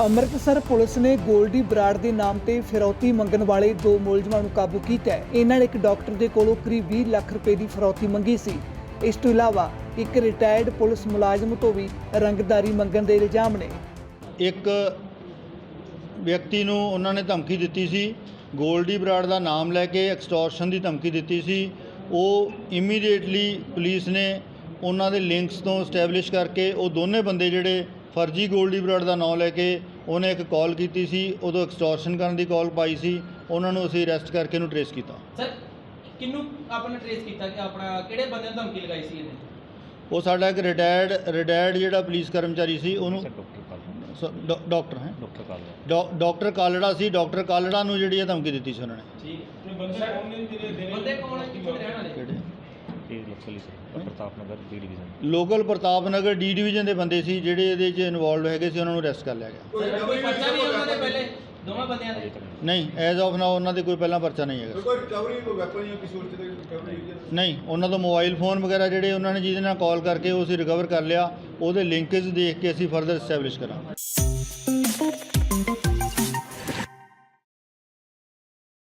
Amritsar police ਨੇ ਗੋਲਡੀ ਬਰਾੜ ਦੇ ਨਾਮ ਤੇ ਫਿਰੌਤੀ ਮੰਗਣ ਵਾਲੇ ਦੋ ਮੁਲਜ਼ਮਾਂ ਨੂੰ ਕਾਬੂ ਕੀਤਾ ਹੈ। ਇਹਨਾਂ ਨੇ ਇੱਕ ਡਾਕਟਰ ਦੇ ਕੋਲੋਂ ਕਰੀਬ 20 ਲੱਖ ਰੁਪਏ ਦੀ ਫਿਰੌਤੀ ਮੰਗੀ ਸੀ। ਇਸ ਤੋਂ ਇਲਾਵਾ ਇੱਕ ਰਿਟਾਇਰਡ ਪੁਲਿਸ ਮੁਲਾਜ਼ਮ ਤੋਂ ਵੀ ਰੰਗਦਾਰੀ ਮੰਗਣ ਦੇ ਇਲਜ਼ਾਮ ਨੇ। ਇੱਕ ਵਿਅਕਤੀ ਨੂੰ ਉਹਨਾਂ ਨੇ ਧਮਕੀ ਦਿੱਤੀ ਸੀ। ਗੋਲਡੀ ਬਰਾੜ ਦਾ ਨਾਮ ਲੈ ਕੇ ਐਕਸਟੋਰਸ਼ਨ ਦੀ ਧਮਕੀ ਦਿੱਤੀ ਸੀ। ਉਹ ਇਮੀਡੀਏਟਲੀ ਪੁਲਿਸ ਨੇ ਉਹਨਾਂ ਦੇ ਲਿੰਕਸ ਤੋਂ ਸਟੈਬਲਿਸ਼ ਕਰਕੇ ਉਹ ਦੋਨੇ ਬੰਦੇ ਜਿਹੜੇ ਫਰਜ਼ੀ ਗੋਲਡੀ ਬਰਾੜ ਦਾ ਨਾਮ ਲੈ ਕੇ ਉਹਨੇ ਇੱਕ ਕਾਲ ਕੀਤੀ ਸੀ ਉਦੋਂ ਐਕਸਟੋਰਸ਼ਨ ਕਰਨ ਦੀ ਕਾਲ ਪਾਈ ਸੀ ਉਹਨਾਂ ਨੂੰ ਅਸੀਂ ਅਰੈਸਟ ਕਰਕੇ ਉਹਨੂੰ ਟਰੇਸ ਕੀਤਾ। ਸਰ ਕਿਹਨੂੰ ਆਪਣਾ ਟ੍ਰੇਸ ਕੀਤਾ ਕਿ ਆਪਣਾ ਕਿਹੜੇ ਬੰਦੇ ਨੂੰ ਧਮਕੀ ਲਗਾਈ ਸੀ ਇਹਨੇ? ਉਹ ਸਾਡਾ ਇੱਕ ਰਿਟਾਇਰਡ ਰਿਟਾਇਰਡ ਜਿਹੜਾ ਪੁਲਿਸ ਕਰਮਚਾਰੀ ਸੀ ਉਹਨੂੰ ਡਾਕਟਰ ਹੈ। ਡਾਕਟਰ ਕਾਲੜਾ। ਡਾਕਟਰ ਕਾਲੜਾ ਸੀ ਡਾਕਟਰ ਕਾਲੜਾ ਨੂੰ ਜਿਹੜੀ ਇਹ ਧਮਕੀ ਦਿੱਤੀ ਸੀ ਉਹਨਾਂ ਨੇ। ਠੀਕ। ਬੰਦੇ ਕੌਣ ਨੇ ਜਿਹੜੇ ਬੰਦੇ ਕੌਣ ਹੈ ਕਿੱਥੋਂ ਦੇ sir Pratap Nagar D division local Pratap Nagar D division ਦੇ ਬੰਦੇ ਸੀ ਜਿਹੜੇ ਇਹਦੇ 'ਚ ਇਨਵੋਲਵ ਹੈਗੇ ਸੀ ਉਹਨਾਂ ਨੂੰ ਅਰੈਸਟ ਕਰ ਲਿਆ ਗਿਆ। ਸਰ, ਕੋਈ ਪਰਚਾ ਵੀ ਉਹਨਾਂ ਦੇ ਪਹਿਲੇ? ਦੋਵਾਂ ਬੰਦਿਆਂ ਦੇ? ਅਜੇ ਤੱਕ ਨਹੀਂ। ਐਜ਼ ਆਫ ਨਾਓ ਉਹਨਾਂ ਦੇ ਕੋਈ ਪਹਿਲਾਂ ਪਰਚਾ ਨਹੀਂ ਹੈਗਾ। ਕੋਈ ਰਿਕਵਰੀ ਕੋਈ ਵੈਪਨ ਜਾਂ ਕਿਸੇ ਹੋਰ ਚੀਜ਼ ਦੀ ਰਿਕਵਰੀ ਹੋਈ ਹੈ? ਨਹੀਂ ਉਹਨਾਂ ਤੋਂ ਮੋਬਾਈਲ ਫੋਨ ਵਗੈਰਾ ਜਿਹੜੇ ਉਹਨਾਂ ਨੇ ਜਿਹਦੇ ਨਾਲ ਕਾਲ ਕਰਕੇ ਉਹ ਅਸੀਂ ਰਿਕਵਰ ਕਰ ਲਿਆ ਉਹਦੇ ਲਿੰਕੇਜ ਦੇਖ ਕੇ ਅਸੀਂ ਫਰਦਰ ਐਸਟੈਬਲਿਸ਼ ਕਰਾਂਗੇ।